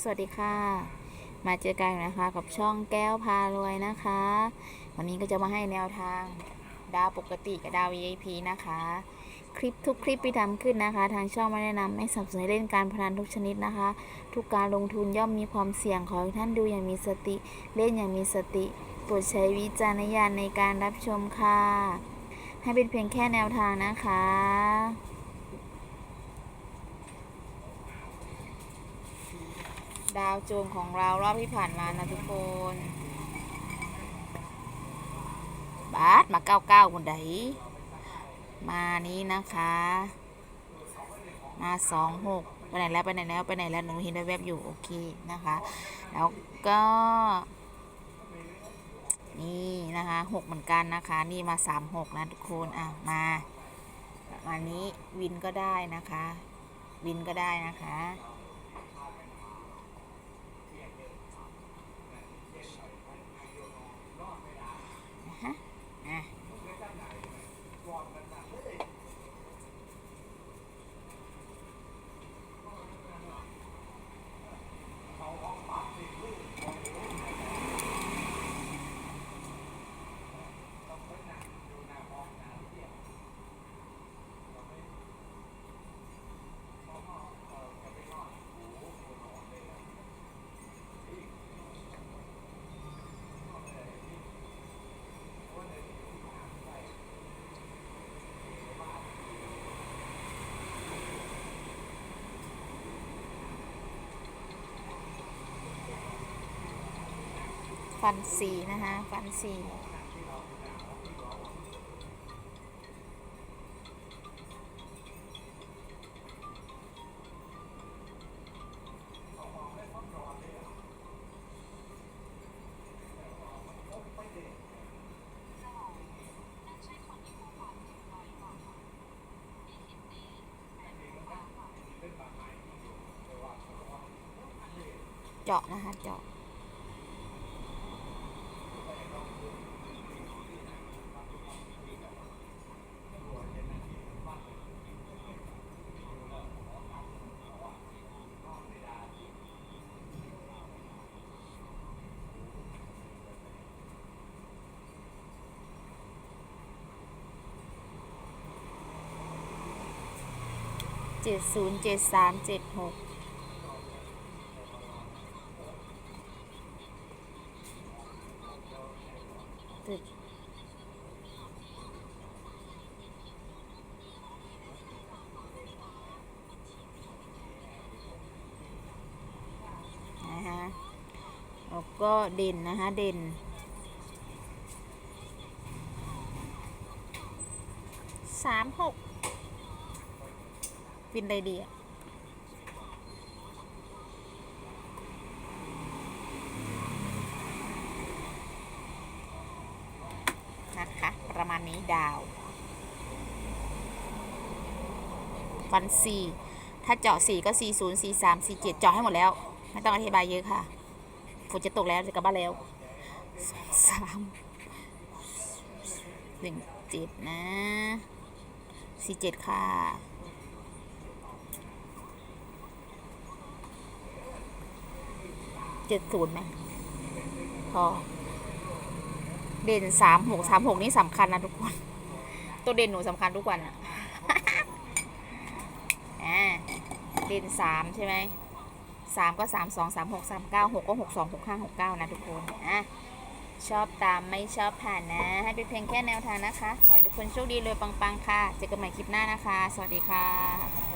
สวัสดีค่ะ มาเจอกันนะคะ กับช่องแก้วพารวยนะคะ วันนี้ก็จะมาให้แนวทางดาวปกติกับดาว VIP นะคะ คลิปทุกคลิปที่ทำขึ้นนะคะ ทางช่องไม่แนะนำไม่สนับสนุนเล่นการพนันทุกชนิดนะคะ ทุกการลงทุนย่อมมีความเสี่ยงขอให้ท่านดูอย่างมีสติ เล่นอย่างมีสติโปรดใช้วิจารณญาณในการรับชมค่ะ ให้เป็นเพียงแค่แนวทางนะคะ ดาวโจนของเรารอบที่ผ่านมานะทุกคน บาสมาเก้าเก้าคนใด มานี้นะคะ มาสองหกไปไหนแล้วไปไหนแล้วไปไหนแล้วหนูเห็นแวบๆอยู่ โอเคนะคะ แล้วก็นี่นะคะหกเหมือนกันนะคะ นี่มาสามหกนะทุกคนอะมาประมาณนี้วินก็ได้นะคะ วินก็ได้นะคะอะ ฟันสีนะคะ ฟันสีเจาะนะคะเจาะ เจ็ดศูนย์เจ็ดสามเจ็ดหกตึกนะคะแล้วก็เด่นนะคะเด่นสามหก ฟินไดดียนะคะ ประมาณนี้ดาวฟันสี่ถ้าเจาะสี่ก็สี่ศูนย์สี่สามสี่เจ็ดเจาะให้หมดแล้ว ไม่ต้องอธิบายเยอะค่ะฝนจะตกแล้วจะกลับบ้านแล้วสามหนึ่งเจ็ดนะสี่เจ็ดค่ะ เจ็ดศูนย์ไหมพอ เด่นสามหกสามหกนี่สำคัญนะทุกคน ตัวเด่นหนูสำคัญทุกวันอะเด่นสามใช่ไหมสามก็สามสองสามหกสามเก้าหกก็หกสองหกห้าหกเก้านะทุกคนอะชอบตามไม่ชอบผ่านนะ ให้เป็นเพียงแค่แนวทางนะคะ ขอให้ทุกคนโชคดีเลยปัง ๆ ค่ะ เจอกันใหม่คลิปหน้านะคะ สวัสดีค่ะ